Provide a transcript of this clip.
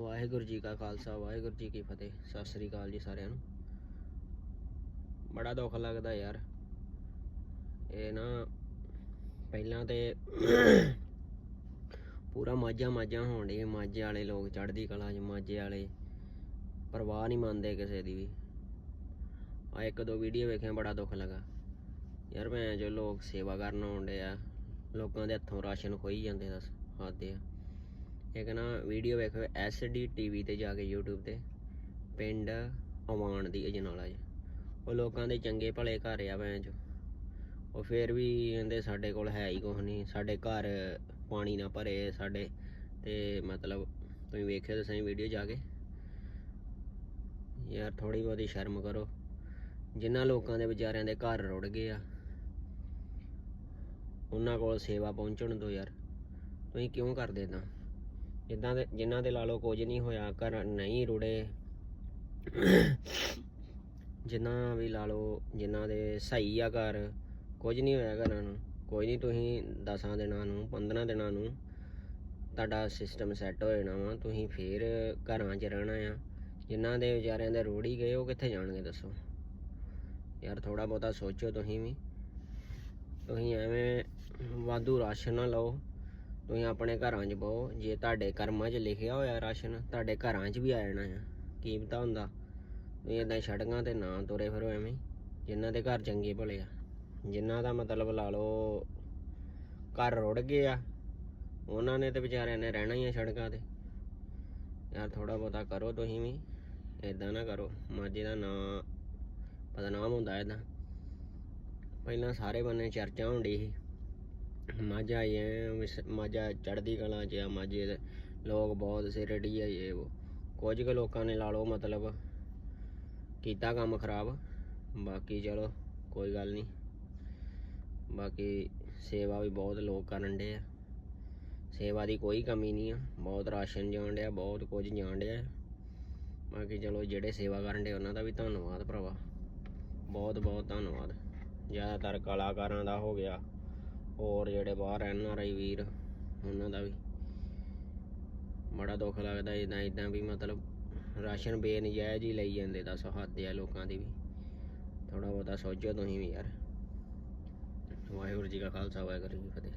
ਵਾਹਿਗੁਰੂ ਜੀ ਕਾ ਖਾਲਸਾ, ਵਾਹਿਗੁਰੂ ਜੀ ਕੀ ਫਤਿਹ। ਸਤਿ ਸ੍ਰੀ ਅਕਾਲ ਜੀ ਸਾਰਿਆਂ ਨੂੰ। ਬੜਾ ਦੁੱਖ ਲੱਗਦਾ ਯਾਰ। ਇਹ ਨਾ ਪਹਿਲਾਂ ਤੇ ਪੂਰਾ ਮਾਝਾ ਮਾਝਾ ਹੋਣ ਡਈ ਮਾਝੇ ਵਾਲੇ ਲੋਕ ਚੜ੍ਹਦੀ ਕਲਾ 'ਚ, ਮਾਝੇ ਵਾਲੇ ਪਰਵਾਹ ਨਹੀਂ ਮੰਨਦੇ ਕਿਸੇ ਦੀ ਵੀ। ਆ ਇੱਕ ਦੋ ਵੀਡੀਓ ਵੇਖਿਆ, ਬੜਾ ਦੁੱਖ ਲੱਗਾ। ਯਾਰ ਮੈਂ ਜੋ ਲੋਕ ਸੇਵਾ ਕਰਨ ਆਉਂਦੇ ਆ ਲੋਕਾਂ ਦੇ ਹੱਥੋਂ ਰਾਸ਼ਨ ਖੋਈ ਜਾਂਦੇ, ਦੱਸ ਹੱਦੇ ਆ। ਇੱਕ ਨਾ ਵੀਡੀਓ ਵੇਖੋ ਐਸਡੀ ਟੀਵੀ ਤੇ ਜਾ ਕੇ YouTube ਤੇ। ਪਿੰਡ ਅਵਾਨ ਦੀ ਅਜਨਾਲਾ 'ਚ ਉਹ ਲੋਕਾਂ ਦੇ ਚੰਗੇ ਭਲੇ ਘਰ ਆ ਭੈਣ ਚੋ ਉਹ ਫੇਰ ਵੀ ਕਹਿੰਦੇ ਸਾਡੇ ਕੋਲ ਹੈ ਹੀ ਕੁਛ ਨਹੀਂ। ਸਾਡੇ ਘਰ ਪਾਣੀ ਨਾ ਭਰੇ ਸਾਡੇ। ਤੇ ਮਤਲਬ ਤੁਸੀਂ ਵੇਖਿਓ ਤਾਂ ਸਹੀ ਵੀਡੀਓ ਜਾ ਕੇ। ਯਾਰ ਥੋੜੀ ਬਹੁਤੀ ਸ਼ਰਮ ਕਰੋ। ਜਿਨ੍ਹਾਂ ਲੋਕਾਂ ਦੇ ਵਿਚਾਰਿਆਂ ਦੇ ਘਰ ਰੁੜ ਗਏ ਆ, ਉਹਨਾਂ ਕੋਲ ਸੇਵਾ ਪਹੁੰਚਣ ਦਿਓ ਯਾਰ। ਤੁਸੀਂ ਕਿਉਂ ਕਰਦੇ ਤਾਂ? ਜਿੱਦਾਂ ਦੇ ਜਿਨ੍ਹਾਂ ਦੇ ਲਾ ਲਓ ਕੁਝ ਨਹੀਂ ਹੋਇਆ, ਘਰ ਨਹੀਂ ਰੁੜੇ। ਜਿਨ੍ਹਾਂ ਵੀ ਲਾ ਲਓ ਜਿਨ੍ਹਾਂ ਦੇ ਸਹੀ ਆ ਘਰ, ਕੁਝ ਨਹੀਂ ਹੋਇਆ ਘਰਾਂ ਨੂੰ। ਕੋਈ ਨਹੀਂ, ਤੁਸੀਂ 10 ਦਿਨਾਂ ਨੂੰ 15 ਦਿਨਾਂ ਨੂੰ ਤੁਹਾਡਾ ਸਿਸਟਮ ਸੈੱਟ ਹੋ ਜਾਣਾ ਵਾ। ਤੁਸੀਂ ਫੇਰ ਘਰਾਂ 'ਚ ਰਹਿਣਾ ਆ। ਜਿਨ੍ਹਾਂ ਦੇ ਵਿਚਾਰਿਆਂ ਦੇ ਰੋੜ ਹੀ ਗਏ, ਉਹ ਕਿੱਥੇ ਜਾਣਗੇ ਦੱਸੋ? ਯਾਰ ਥੋੜਾ ਬਹੁਤਾ ਸੋਚੋ ਤੁਸੀਂ ਵੀ। ਤੁਸੀਂ ਐਵੇਂ ਵਾਧੂ ਰਾਸ਼ਨ ਨਾ ਲਓ। ਤੁਸੀਂ ਆਪਣੇ ਘਰਾਂ 'ਚ ਬਹੁ, ਜੇ ਤੁਹਾਡੇ ਕਰਮਾਂ 'ਚ ਲਿਖਿਆ ਹੋਇਆ ਰਾਸ਼ਨ, ਤੁਹਾਡੇ ਘਰਾਂ 'ਚ ਵੀ ਆ ਜਾਣਾ ਆ। ਕੀ ਪਤਾ ਹੁੰਦਾ। ਤੁਸੀਂ ਇਦਾਂ ਸੜਕਾਂ ਤੇ ਨਾ ਤੁਰੇ ਫਿਰੋ ਐਵੇਂ ਜਿਨ੍ਹਾਂ ਦੇ ਘਰ ਚੰਗੇ ਭਲੇ ਆ। ਜਿਨ੍ਹਾਂ ਦਾ ਮਤਲਬ ਲਾ ਲਓ, ਘਰ ਰੁੜ ਗਏ ਆ, ਉਹਨਾਂ ਨੇ ਤੇ ਵਿਚਾਰਿਆਂ ਨੇ ਰਹਿਣਾ ਹੀ ਆ ਸੜਕਾਂ ਤੇ। ਯਾਰ ਥੋੜਾ ਬਹੁਤਾ ਕਰੋ ਤੁਸੀਂ ਵੀ ਇਦਾਂ ਨਾ ਕਰੋ। ਮਾਝੇ ਦਾ ਨਾਂ ਬਦਨਾਮ ਹੁੰਦਾ ਇਦਾਂ ਪਹਿਲਾਂ ਸਾਰੇ ਬੰਨੇ ਚਰਚਾ ਹੁੰਦੀ ਸੀ। ਮਾਝਾ ਇਹ ਮਾਝਾ ਚੜ੍ਹਦੀ ਕਲਾ ਚ ਆ ਮਾਝੇ ਦੇ। ਲੋਕ ਬਹੁਤ ਸਿਰੜੀ ਆ ਇਹ ਉਹ। ਕੁਝ ਕੁ ਲੋਕਾਂ ਨੇ ਲਾ ਲਓ ਮਤਲਬ, ਕੀਤਾ ਕੰਮ ਖਰਾਬ। ਬਾਕੀ ਚਲੋ, ਕੋਈ ਗੱਲ ਨਹੀਂ। ਬਾਕੀ ਸੇਵਾ ਵੀ ਬਹੁਤ ਲੋਕ ਕਰਨ ਡੇ ਆ। ਸੇਵਾ ਦੀ ਕੋਈ ਕਮੀ ਨਹੀਂ ਆ। ਬਹੁਤ ਰਾਸ਼ਨ ਜਾਣ ਡਿਆ, ਬਹੁਤ ਕੁਝ ਜਾਣ ਡਿਆ। ਬਾਕੀ ਚਲੋ, ਜਿਹੜੇ ਸੇਵਾ ਕਰਨ ਡੇ ਉਹਨਾਂ ਦਾ ਵੀ ਧੰਨਵਾਦ ਭਰਾਵਾ। ਬਹੁਤ ਬਹੁਤ ਧੰਨਵਾਦ। ਜ਼ਿਆਦਾਤਰ ਕਲਾਕਾਰਾਂ ਦਾ ਹੋ ਗਿਆ। ਹੋਰ ਜਿਹੜੇ ਬਾਹਰ ਐਨ ਆਰ ਆਈ ਵੀਰ, ਉਹਨਾਂ ਦਾ ਵੀ ਬੜਾ ਦੁੱਖ ਲੱਗਦਾ ਇਦਾਂ ਇਦਾਂ ਵੀ ਮਤਲਬ ਰਾਸ਼ਨ ਬੇਨਜਾਇਜ਼ ਹੀ ਲਈ ਜਾਂਦੇ ਦਾ ਹੱਦ ਆ ਲੋਕਾਂ ਦੀ ਵੀ। ਥੋੜਾ ਬਹੁਤਾ ਸੋਚੋ ਤੁਸੀਂ ਵੀ ਯਾਰ। ਵਾਹਿਗੁਰੂ ਜੀ ਕਾ ਖਾਲਸਾ, ਵਾਹਿਗੁਰੂ ਜੀ ਕੀ ਫਤਿਹ।